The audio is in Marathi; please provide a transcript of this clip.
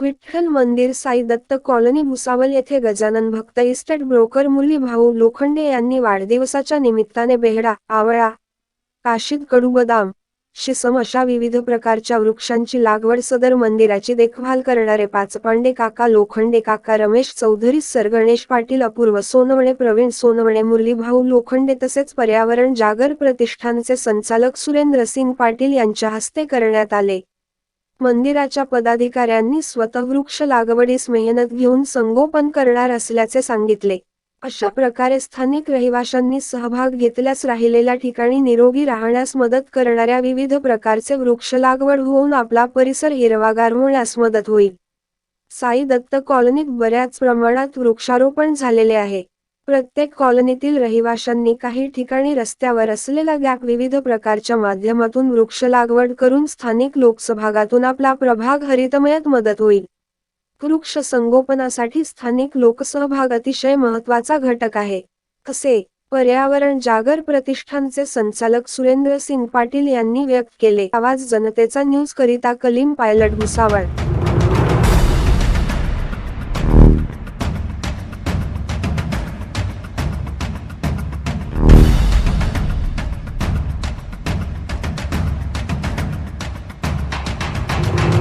विठ्ठल मंदिर साई दत्त कॉलनी भुसावल येथे गजानन भक्त इस्टेट ब्रोकर मुली भाऊ लोखंडे यांनी वाढदिवसाच्या निमित्ताने बेहडा आवळा काशीद कडू बदाम शिसम अशा विविध प्रकारच्या वृक्षांची लागवड सदर मंदिराची देखभाल करणारे पाचपांडे काका लोखंडे काका रमेश चौधरी सर गणेश पाटील अपूर्व सोनवणे प्रवीण सोनवणे मुरलीभाऊ लोखंडे तसेच पर्यावरण जागर प्रतिष्ठानचे संचालक सुरेंद्र सिंग पाटील यांच्या हस्ते करण्यात आले. मंदिराच्या पदाधिकाऱ्यांनी स्वतः वृक्ष लागवडीस मेहनत घेऊन संगोपन करणार असल्याचे सांगितले. अशा प्रकारे स्थानिक रहिवाशांनी सहभाग घेतल्यास राहिलेल्या ठिकाणी निरोगी राहण्यास मदत करणाऱ्या विविध प्रकारचे वृक्ष लागवड होऊन आपला परिसर हिरवागार होण्यास मदत होईल. साई दत्त कॉलनीत बऱ्याच प्रमाणात वृक्षारोपण झालेले आहे. प्रत्येक कॉलनीतील रहिवाशांनी काही ठिकाणी रस्त्यावर असलेला गॅप विविध प्रकारच्या माध्यमातून वृक्ष लागवड करून स्थानिक लोकसभागातून आपला प्रभाग हरितमयात मदत होईल. वृक्ष संगोपनासाठी स्थानिक लोकसहभाग अतिशय महत्त्वाचा घटक आहे. असे पर्यावरण जागर प्रतिष्ठानचे संचालक सुरेंद्र सिंग पाटील यांनी व्यक्त केले. आवाज जनतेचा न्यूज करिता कलीम पायलट भुसावळ.